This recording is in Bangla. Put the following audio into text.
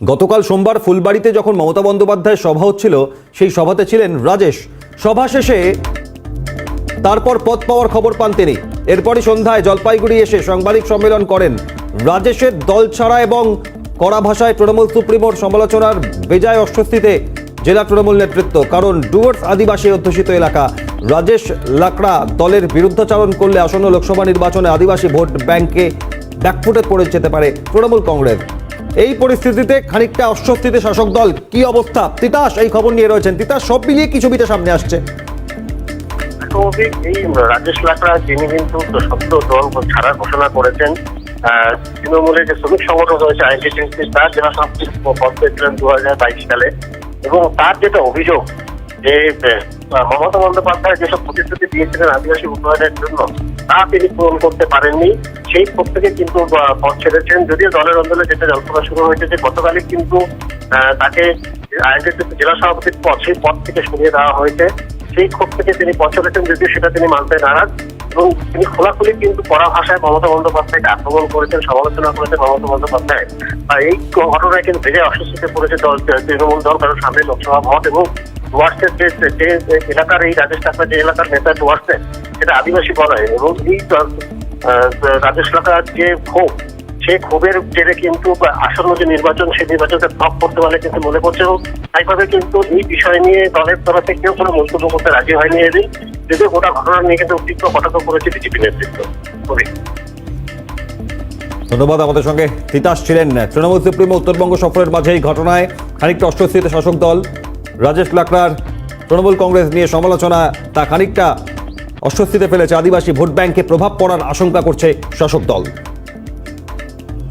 গতকাল সোমবার ফুলবাড়িতে যখন মমতা বন্দ্যোপাধ্যায়ের সভা হচ্ছিল, সেই সভাতে ছিলেন রাজেশ। সভা শেষে তারপর পদ পাওয়ার খবর পান তিনি। এরপরই সন্ধ্যায় জলপাইগুড়ি এসে সাংবাদিক সম্মেলন করেন রাজেশের দল ছাড়া এবং কড়া ভাষায় তৃণমূল সুপ্রিমোর সমালোচনার বেজায় অস্বস্তিতে জেলা তৃণমূল নেতৃত্ব, কারণ ডুয়ার্স আদিবাসী অধ্যুষিত এলাকা। রাজেশ লাকড়া দলের বিরুদ্ধাচারণ করলে আসন্ন লোকসভা নির্বাচনে আদিবাসী ভোট ব্যাংকে ব্যাকফুটে পড়ে যেতে পারে তৃণমূল কংগ্রেস। এই পরিস্থিতিতে খানিকটা অস্বস্তিতে শাসক দল কি অবস্থা? তিতাস, এই খবর নিয়ে রয়েছেন। তিতাস, সব মিলিয়ে কি ছবিটা সামনে আসছে? এই রাজেশ লাকড়া, যিনি কিন্তু সত্য দল ছাড়া ঘোষণা করেছেন তৃণমূলের যে শ্রমিক সংগঠন রয়েছে আইনটিসি তার জেলা সভাপতি পদ পেয়েছিলেন দু হাজার বাইশ সালে। এবং তার যেটা অভিযোগ যে মমতা বন্দ্যোপাধ্যায় যেসব প্রতিশ্রুতি দিয়েছিলেন আদিবাসী উন্নয়নের জন্য তা তিনি পূরণ করতে পারেননি। সেই থেকে কিন্তু পদ ছেড়েছেন। যদিও দলের অন্দরে যেটা জল্পনা শুরু হয়েছে যে গতকালই কিন্তু তাকে আইনটিসি জেলা সভাপতির পদ, সেই পদ থেকে সরিয়ে দেওয়া হয়েছে। সেই ক্ষোভ থেকে তিনি পথ চলেছেন যদিও সেটা তিনি মানতে নারাজ। এবং তিনি খোলাখুলি কিন্তু কড়া ভাষায় মমতা বন্দ্যোপাধ্যায়কে আক্রমণ করেছেন, সমালোচনা করেছেন মমতা বন্দ্যোপাধ্যায়। এই ঘটনায় কিন্তু ভেজে অস্বস্তিতে পড়েছে দল, তৃণমূল দল, কারণ সামনে লোকসভা ভোট এবং ডুয়ার্সের যে যে এলাকার এই রাজেশ টাকা যে এলাকার নেতা ডুয়ার্সের সেটা আদিবাসী বলা হয়। এবং এই রাজেশ টাকার যে ক্ষোভ, সেই ক্ষোভের জেরে কিন্তু আসন্ন যে নির্বাচন, সেই নির্বাচনকে ফ্লপ করতে পারলে কিন্তু মনে করছে এবং তাইভাবে কিন্তু এই বিষয় নিয়ে দলের তরফ কেউ কোনো মন্তব্য করতে রাজি হয়নি এদিন। যদিও গোটা ঘটনা নিয়ে কিন্তু তীব্র কটাক্ষ করেছে বিজেপি নেতৃত্ব। ধন্যবাদ আমাদের সঙ্গে। তিতাস ছিলেন, তৃণমূল সুপ্রিমো উত্তরবঙ্গ সফরের মাঝে এই ঘটনায় খানিকটা অস্বস্তিতে শাসক দল। রাজেশ লাকড়ার তৃণমূল কংগ্রেস নিয়ে সমালোচনা, তা খানিকটা অস্বস্তিতে ফেলেছে আদিবাসী ভোট ব্যাংকে প্রভাব পড়ার আশঙ্কা করছে শাসক দল।